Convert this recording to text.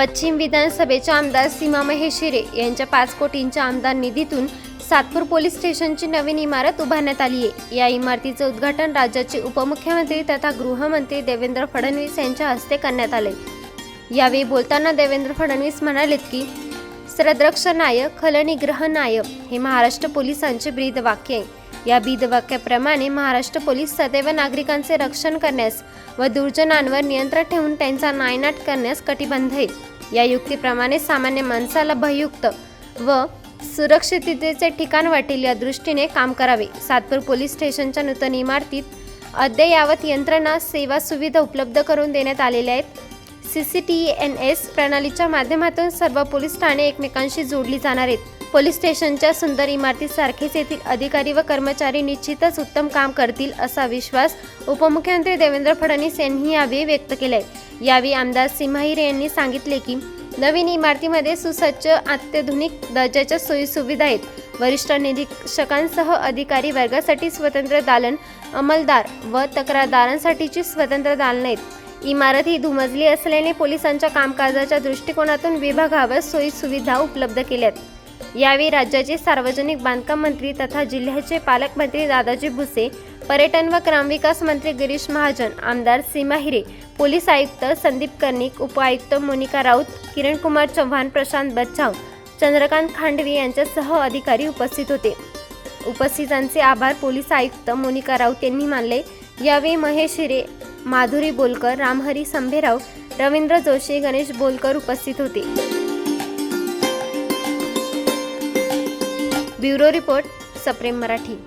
पश्चिम विधानसभेच्या आमदार सीमा महेश हिरे यांच्या पाच कोटींच्या आमदार निधीतून सातपूर पोलीस स्टेशनची नवीन इमारत उभारण्यात आली आहे. या इमारतीचे उद्घाटन राज्याचे उपमुख्यमंत्री तथा गृहमंत्री देवेंद्र फडणवीस यांच्या हस्ते करण्यात आले यावेळी बोलताना देवेंद्र फडणवीस म्हणालेत की सरद्रक्ष नायक खलनिग्रह नायक हे महाराष्ट्र पोलिसांचे ब्रीदवाक्य आहे. या ब्रीदवाक्याप्रमाणे महाराष्ट्र पोलीस सदैव नागरिकांचे रक्षण करण्यास व दुर्जनांवर नियंत्रण ठेवून त्यांचा नायनाट करण्यास कटिबंध आहे. या युक्तीप्रमाणे सामान्य माणसाला भययुक्त व सुरक्षिततेचे ठिकाण वाटेल या दृष्टीने काम करावे. सातपूर पोलीस स्टेशनच्या नूतन इमारतीत अद्ययावत यंत्रणा सेवा सुविधा उपलब्ध करून देण्यात आलेल्या आहेत. C C T N S प्रणालीच्या माध्यमातून सर्व पोलीस ठाणे एकमेकांशी जोडली जाणार आहेत. पोलीस स्टेशनच्या सुंदर इमारतीसारखेच येथील अधिकारी व कर्मचारी निश्चितच उत्तम काम करतील असा विश्वास उपमुख्यमंत्री देवेंद्र फडणवीस यांनी यावेळी व्यक्त केला आहे यावेळी आमदार सिंहाहिरे यांनी सांगितले की नवीन इमारतीमध्ये सुसज्ज अत्याधुनिक दर्जाच्या सोयीसुविधा आहेत. वरिष्ठ निरीक्षकांसह अधिकारी वर्गासाठी स्वतंत्र दालन अंमलदार व तक्रारदारांसाठीची स्वतंत्र दालन आहेत. इमारत ही धुमजली असल्याने पोलिसांच्या कामकाजाच्या दृष्टिकोनातून विभागावर सोयीसुविधा उपलब्ध केल्यात. यावेळी राज्याचे सार्वजनिक बांधकाम मंत्री तथा जिल्ह्याचे पालकमंत्री दादाजी भुसे पर्यटन व ग्रामविकास मंत्री गिरीश महाजन आमदार सीमा हिरे पोलीस आयुक्त संदीप कर्णिक उपआयुक्त मोनिका राऊत किरण कुमार चव्हाण प्रशांत बच्चाव चंद्रकांत खांडवी यांच्यासह अधिकारी उपस्थित होते. उपस्थितांचे आभार पोलीस आयुक्त मोनिका राऊत यांनी मानले. यावेळी महेश हिरे माधुरी बोलकर रामहरी संभेराव रवींद्र जोशी गणेश बोलकर उपस्थित होते. ब्युरो रिपोर्ट सप्रेम मराठी.